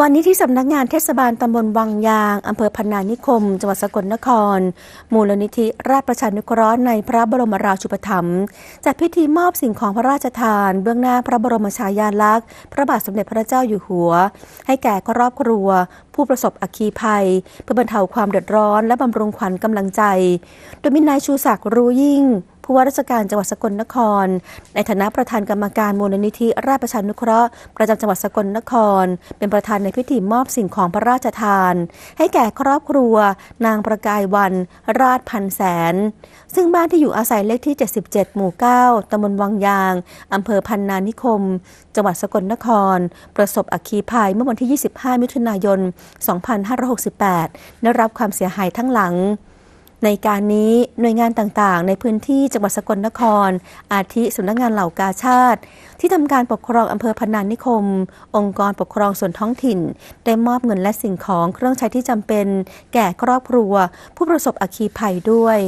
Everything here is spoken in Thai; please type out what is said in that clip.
วันนี้ที่สำนักงานเทศบาลตำบลวังยางอำเภอพนนานิคม จังหวัดสกลนคร มูลนิธิราชประชานุเคราะห์ในพระบรมราชูปถัมภ์จัดพิธีมอบสิ่งของพระราชทาน เบื้องหน้าพระบรมฉายาลักษณ์ พระบาทสมเด็จพระเจ้าอยู่หัว ให้แก่ครอบครัว ผู้ประสบอัคคีภัย เพื่อบรรเทาความเดือดร้อนและบำรุงขวัญกำลังใจ โดยมีนายชูศักดิ์รู้ยิ่ง ผู้ว่าราชการจังหวัดสกลนคร ในฐานะประธานกรรมการมูลนิธิราชประชานุเคราะห์ประจำจังหวัดสกลนคร เป็นประธานในพิธีมอบสิ่งของพระราชทาน ให้แก่ครอบครัว นางประกายวัน ราชพันแสน ซึ่งบ้านที่อยู่อาศัยเลขที่ 77 หมู่ 9ตำบลวังยางอำเภอพันนานิคม จังหวัดสกลนคร ประสบอัคคีภัยเมื่อวันที่ 25 มิถุนายน 2568 ได้รับความเสียหายทั้งหลัง ในการนี้หน่วยงานต่างๆ ในพื้นที่จังหวัดสกลนคร อาทิสำนักงานเหล่ากาชาติ ที่ทำการปกครองอำเภอพนานิคม องค์กรปกครองส่วนท้องถิ่น ได้มอบเงินและสิ่งของเครื่องใช้ที่จำเป็น แก่ครอบครัว ผู้ประสบอัคคีภัยด้วย